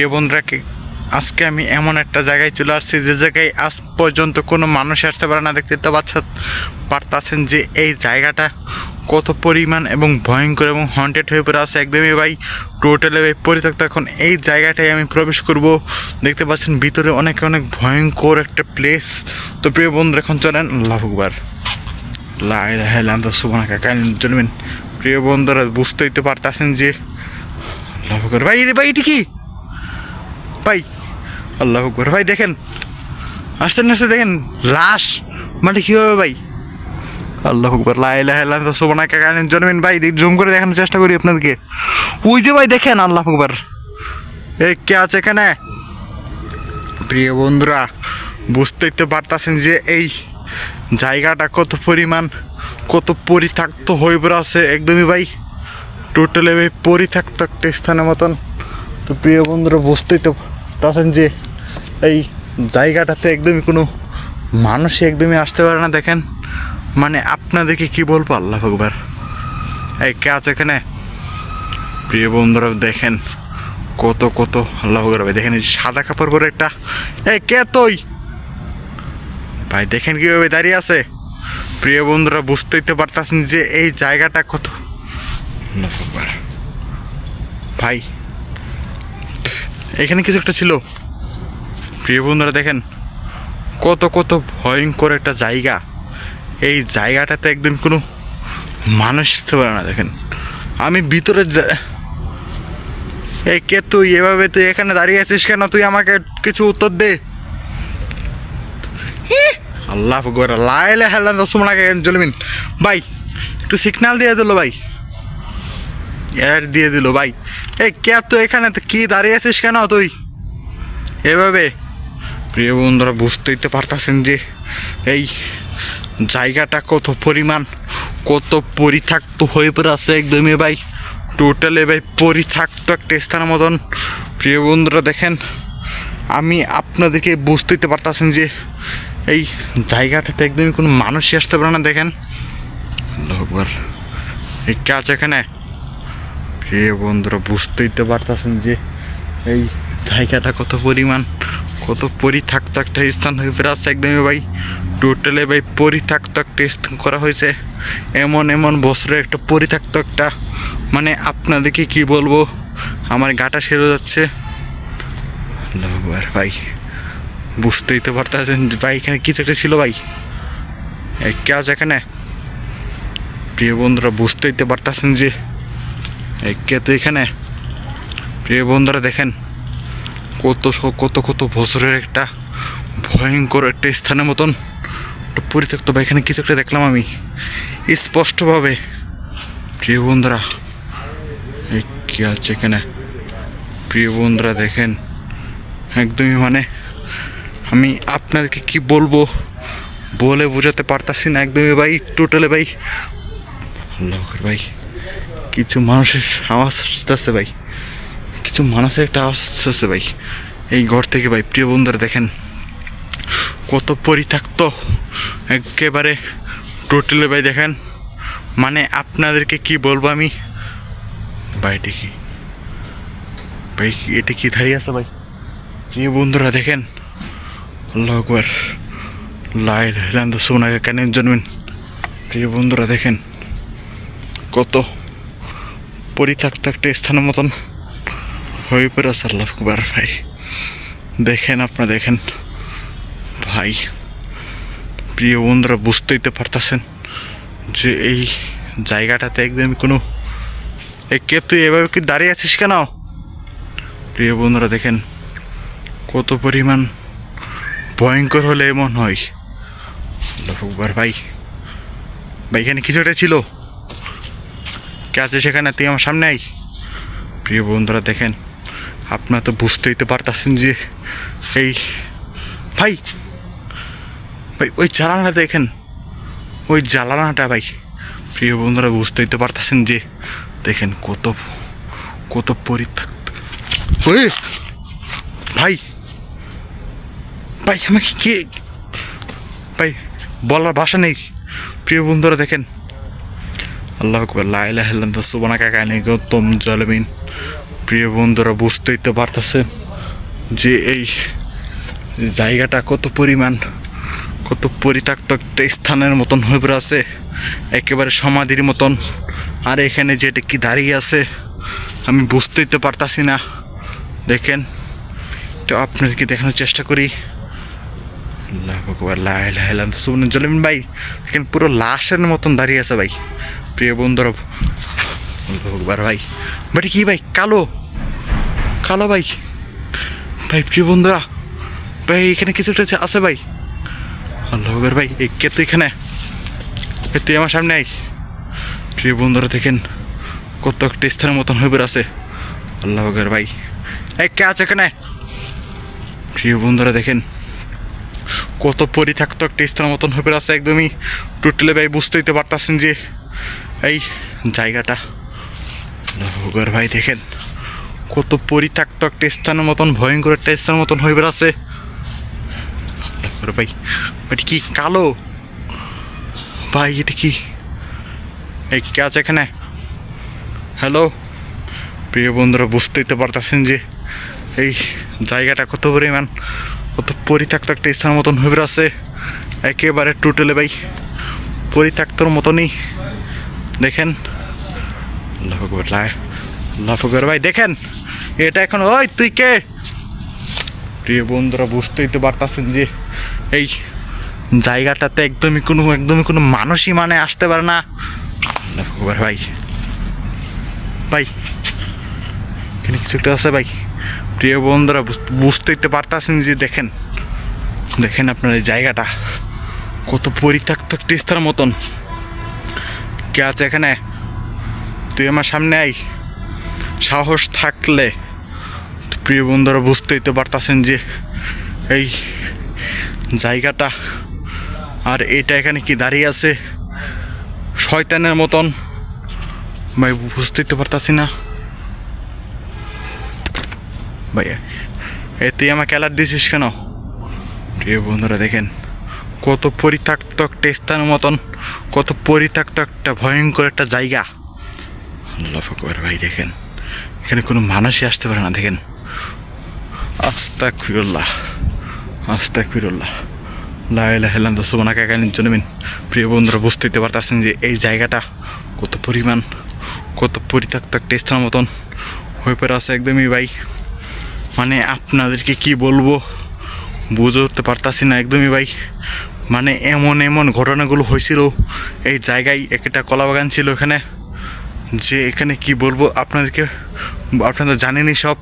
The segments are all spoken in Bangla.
প্রিয় বন্ধুরাকে আজকে আমি এমন একটা জায়গায় চলে আসছি যে জায়গায় আজ পর্যন্ত কোনো মানুষ আসতে পারে না। দেখতে তো বাচ্চা পারতাছেন যে এই জায়গাটা কত পরিমাণ এবং ভয়ঙ্কর এবং হন্টেড হয়ে পড়ে আছে। একদমই ভাই টোটালে ভাই পরিত্যক্ত। এখন এই জায়গাটায় আমি প্রবেশ করব। দেখতে পাচ্ছেন ভিতরে অনেক অনেক ভয়ঙ্কর একটা প্লেস তো প্রিয় বন্ধুরা, এখন চলেন, আল্লাহ আকবার। চলবেন প্রিয় বন্ধুরা, বুঝতেই তো পারতেছেন যে আল্লাহ ভাই রে ভাই, এটি কি? ভাই, আল্লাহ ভাই, দেখেন, আসতে আসতে দেখেন, লাশ। মানে কি হবে ভাই? আল্লাহ আকবার তো সুবানা কাকা জন্মেন ভাই জুম করে দেখানোর চেষ্টা করি আপনাদেরকে। ওই যে ভাই, দেখেন, আল্লাহ আকবার। এ, কে আছে এখানে? প্রিয় বন্ধুরা বুঝতেই তো পারতাছেন যে এই জায়গাটা কত পরিমাণ, কত পরিত্যক্ত হয়ে আছে। একদমই ভাই টোটালি ভাই, পরিত্যক্ত একটা স্থানের মতন। তো প্রিয় বন্ধুরা, বুঝতেই তো পারছেন যে এই জায়গাটাতে একদমই কোনো মানুষই একদমই আসতে পারে না, দেখেন। মানে আপনাদেরকে কি বলব আল্লাহ আকবার। এই কে আছে এখানে? প্রিয় বন্ধুরা, দেখেন কত কত আল্লাহ ভাই, দেখেন সাদা কাপড় পরে একটা। এই কে তুই? ভাই, দেখেন কীভাবে দাঁড়িয়ে আছে। প্রিয় বন্ধুরা, বুঝতেই তো পারতেছেন যে এই জায়গাটা কত। ভাই এখানে কিছু একটা ছিল। প্রিয় বন্ধুরা দেখেন, কত কত ভয়ঙ্কর একটা জায়গা। এই জায়গাটাতে একদম কোনো মানুষ আসতে পারে না, দেখেন। আমি ভিতরে এই কে তুই? এভাবে তুই এখানে দাঁড়িয়ে আছিস কেন? তুই আমাকে কিছু উত্তর দে! আল্লাহ গোরা লাইলে হেলান রসমানাকে জলমিন। ভাই, একটু সিগনাল দিয়ে দিল ভাই। এর দিয়ে দিল, ভাই। এই, কে তো এখানে? কি দাঁড়িয়ে আছিস কেন তুই? এভাবে। প্রিয় বন্ধুরা, বুঝতেই তো পারতাছেন যে এই জায়গাটা কত পরিমাণ, কত পরিত্যক্ত হয়ে পড়ে আছে একদমই, ভাই। টোটালে ভাই, পরিত্যক্ত একটা স্থানের মতন। প্রিয় বন্ধুরা, দেখেন, আমি আপনাদেরকে বুঝতেই তো পারতাছেন যে এই জায়গাটাতে একদমই কোনো মানুষই আসতে পারে না, দেখেন। আল্লাহু আকবার এই কে আছে এখানে প্রিয় বন্ধুরা, বুঝতেই তো পারতাছেন যে এই জায়গাটা কত পরিমাণ, কত পরিত্যক্ত একটা স্থান হয়ে ফেরা আছে একদমই ভাই। টোটালে ভাই পরিত্যক্ত একটা স্থান করা হয়েছে। এমন এমন বছরের একটা পরিত্যক্ত একটা মানে আপনাদেরকে কি বলব, আমার গাটা সেরে যাচ্ছে। ভাই, বুঝতেই তো পারতেছেন ভাই এখানে কিছু একটা ছিল ভাই? কে আছে এখানে? প্রিয় বন্ধুরা, বুঝতেই তো পারতেছেন যে এই কে তো এখানে? প্রিয় বন্ধুরা, দেখেন, কত কত কত বছরের একটা ভয়ঙ্কর একটা স্থানের মতন পরিত্যক্ত বা এখানে কিছু একটা দেখলাম আমি। স্পষ্টভাবে, প্রিয় বন্ধুরা কি আছে এখানে? প্রিয় বন্ধুরা, দেখেন, একদমই মানে আমি আপনাদেরকে কি বলব বলে বোঝাতে পারতাছি না, একদমই ভাই টোটালে ভাই। ভাই। কিছু মানুষের আওয়াজ আসতেছে ভাই। কিছু মানুষের একটা আওয়াজ আসতেছে ভাই। এই ঘর থেকে ভাই, প্রিয় বন্ধুরা দেখেন, কত পরিত্যক্ত। একেবারে টোটালে ভাই দেখেন মানে আপনাদেরকে কি বলব আমি? ভাই, এটা কি? ভাই, এটা কি দাঁড়িয়ে আছে ভাই? প্রিয় বন্ধুরা দেখেন, আল্লাহ আকবার। লাই লান্দ সোনাকে কেন জন্মেন। প্রিয় বন্ধুরা দেখেন, কত পরিত্যক্ত একটা স্থানের মতন হয়ে পড়ে আছে আল্লাহ আকবার ভাই। দেখেন আপনারা দেখেন। ভাই, প্রিয় বন্ধুরা বুঝতেই তো পারতেছেন যে এই জায়গাটাতে একদম কোনো কে তুই এভাবে কি দাঁড়িয়ে আছিস কেন? প্রিয় বন্ধুরা দেখেন, কত পরিমাণ ভয়ঙ্কর হলে এমন হয়। ভাই। ভাই, এখানে কিছুটা ছিল? কে আছে সেখানে? তুই আমার সামনে আই প্রিয় বন্ধুরা, দেখেন, আপনারা তো বুঝতেই তো পারতেছেন যে এই ভাই ভাই, ওই জ্বালানাটা দেখেন, ওই জ্বালানাটা ভাই। প্রিয় বন্ধুরা, বুঝতেই তো পারতেছেন যে দেখেন কত কত পরিত্যক্ত। ওই, ভাই ভাই, আমাকে কি ভাই, বলার ভাষা নেই। প্রিয় বন্ধুরা, দেখেন আল্লাহ আকবর তো সুবানা কাকা নেই গৌতম জলমিন। প্রিয় বন্ধুরা, বুঝতেই তো পারতেছে যে এই জায়গাটা কত পরিমাণ, কত পরিত্যক্ত একটা স্থানের মতন হয়ে আছে একেবারে সমাধির মতন। আর এখানে যেটা কি দাঁড়িয়ে আছে, আমি বুঝতেই তো পারতাছি না। দেখেন, তো আপনাদেরকে দেখানোর চেষ্টা করি। আল্লাহ ভগবান লাম সুবন জলিমিন ভাই এখানে পুরো লাশের মতন দাঁড়িয়ে আছে ভাই। প্রিয় বন্ধুরা। ভগবান ভাই। বাট কি ভাই? কালো। কালো ভাই। ভাই, প্রিয় বন্ধুরা, ভাই, এখানে কিছু একটা আছে ভাই। আল্লাহ ভগবান ভাই, এই কে তুই এখানে? এ তুই আমার সামনে আই প্রিয় বন্ধুরা, দেখেন কত একটা স্থানের মতন হয়ে আছে। আল্লাহ ভগবান ভাই। এই কে আছে এখানে? প্রিয় বন্ধুরা, দেখেন কত পরিত্যক্ত একটা স্থানের মতন হয়ে আছে একদমই। টোটালি ভাই, বুঝতেই তো পারতাছেন যে এই জায়গাটা। ভোগর ভাই দেখেন, কত পরিত্যক্ত একটা স্থানের মতন, ভয়ঙ্কর একটা স্থানের মতন হয়ে বেড়াচ্ছে। ভাই, এটা কি কালো? ভাই, এটা কি? এই কে আছে এখানে? হ্যালো প্রিয় বন্ধুরা, বুঝতেই তো পারতেছেন যে এই জায়গাটা কত পরিমাণ, কত পরিত্যক্ত একটা স্থানের মতন হয়ে বেড়াচ্ছে। একেবারে টোটালে ভাই, পরিত্যক্তর মতনই। দেখেন। লাফগর ভাই, দেখেন। এটা এখন, ওই, তুই কে? প্রিয় বন্ধুরা, বুঝতেই তো পারতাছেন যে এই জায়গাটাতে একদমই কোনো একদমই কোনো মানুষই মানে আসতে পারে না। লাফগর ভাই। ভাই, এখানে কিছু একটা আছে ভাই। প্রিয় বন্ধুরা, বুঝ- বুঝতেই তো পারতাছেন যে দেখেন দেখেন আপনার এই জায়গাটা। কত পরিত্যক্ত একটা স্থানের মতন। কে আছে এখানে? তুই আমার সামনে আই সাহস থাকলে প্রিয় বন্ধুরা বুঝতেই তো পারতাছেন যে এই জায়গাটা আর এটা এখানে কি দাঁড়িয়ে আছে? শয়তানের মতন। ভাই, বুঝতেই তো পারতাছি না। ভাইয়া এ তুই আমাকে অ্যালার্ট দিছিস কেন? প্রিয় বন্ধুরা, দেখেন। কত পরিত্যক্ত একটা স্থানের মতন, কত পরিত্যক্ত একটা ভয়ঙ্কর একটা জায়গা। আল্লাহ ফকর ভাই দেখেন, এখানে কোনো মানুষই আসতে পারে না, দেখেন। আস্তা খুরুল্লাহ আস্তা খুরুল্লাহ লাইলা হেলাম তো সুবনা কাকানির জন্যমিন প্রিয় বন্ধুরা বুঝতেই তো পারতেছেন যে এই জায়গাটা কত পরিমাণ, কত পরিত্যক্ত একটা স্থানের মতন হয়ে পড়ে আছে একদমই ভাই। মানে আপনাদেরকে কি বলব, বুঝে উঠতে পারতাছি না একদমই ভাই। মানে এমন এমন ঘটনাগুলো হয়েছিল। এই জায়গায় একটা কলা বাগান ছিল এখানে। যে এখানে কি বলব আপনাদেরকে? আপনারা জানেনই সব।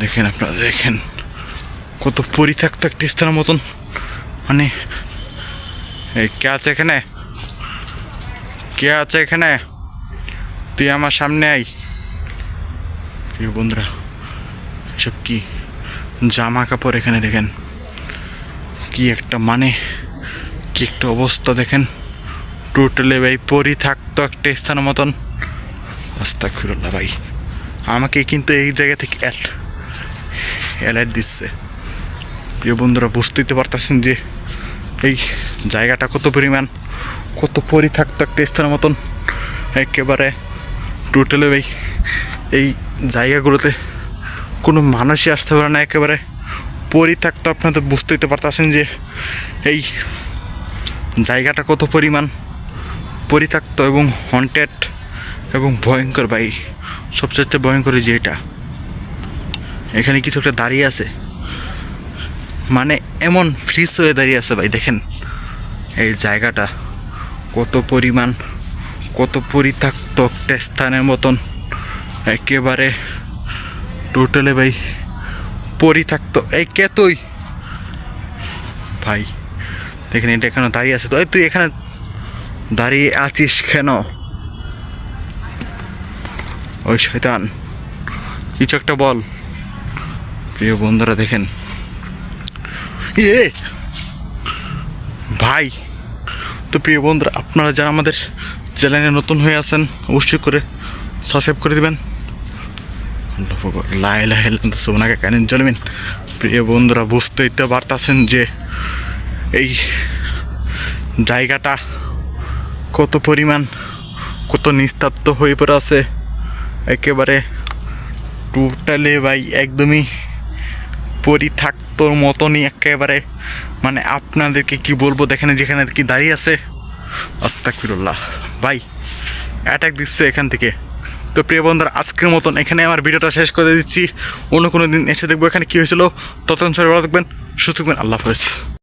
দেখেন আপনারা, দেখেন। কত পরিত্যক্ত একটা স্থানের মতন। মানে এই কে আছে এখানে? কে আছে এখানে? তুই আমার সামনে আই বন্ধুরা সব কি? জামা কাপড় এখানে দেখেন। কি একটা মানে কি একটা অবস্থা দেখেন। টোটালে ভাই, পরিত্যক্ত একটা স্থানের মতন। আস্তা খুরল্লা ভাই, আমাকে কিন্তু এই জায়গা থেকে অ্যালার্ট দিচ্ছে। প্রিয় বন্ধুরা, বুঝতেই তো পারতেছেন যে এই জায়গাটা কত পরিমাণ, কত পরি থাকতো একটা স্থানের মতন। একেবারে টোটালে ভাই, এই জায়গাগুলোতে কোনো মানুষই আসতে পারে না, একেবারে পরিত্যক্ত। আপনাদের বুঝতেই তো পারতেছেন যে এই জায়গাটা কত পরিমাণ পরিত্যক্ত এবং হন্টেড এবং ভয়ঙ্কর ভাই। সবচেয়ে ভয়ঙ্কর যে এটা। এখানে কিছু একটা দাঁড়িয়ে আছে? মানে এমন ফ্রিজ হয়ে দাঁড়িয়ে আছে ভাই, দেখেন। এই জায়গাটা কত পরিমাণ, কত পরিত্যক্ত একটা স্থানের মতন। একেবারে টোটালে ভাই, পরিত্যক্ত। এই কে তুই? ভাই দেখেন, এটা এখানে দাঁড়িয়ে আছে। তো তুই এখানে দাঁড়িয়ে আছিস কেন? ওই শয়তান। কিছু একটা বল। প্রিয় বন্ধুরা, দেখেন। ইয়ে ভাই, তো প্রিয় বন্ধুরা, আপনারা যারা আমাদের চ্যানেলে নতুন হয়ে আছেন, অবশ্যই করে সাবস্ক্রাইব করে দিবেন। লাইলা হেলেন তো সোনাকে কানেন চলবেন প্রিয় বন্ধুরা, বুঝতেই তো পারতাছেন যে এই জায়গাটা কত পরিমাণ, কত নিস্তাপ্ত হয়ে পড়ে আছে। একেবারে টোটালি ভাই, একদমই পরি থাকতোর মতনই একেবারে। মানে আপনাদেরকে কি বলব, দেখেন যেখানে কি দাঁড়িয়ে আছে। আস্তাকফিরুল্লাহ ভাই অ্যাটাক দিচ্ছে এখান থেকে। তো প্রিয় বন্ধুরা, আজকের মতন এখানে আমার ভিডিওটা শেষ করে দিচ্ছি। অন্য কোনো দিন এসে দেখব এখানে কী হয়েছিল। ততক্ষণ সবাই ভালো থাকবেন, সুস্থ থাকবেন। আল্লাহ হাফেজ।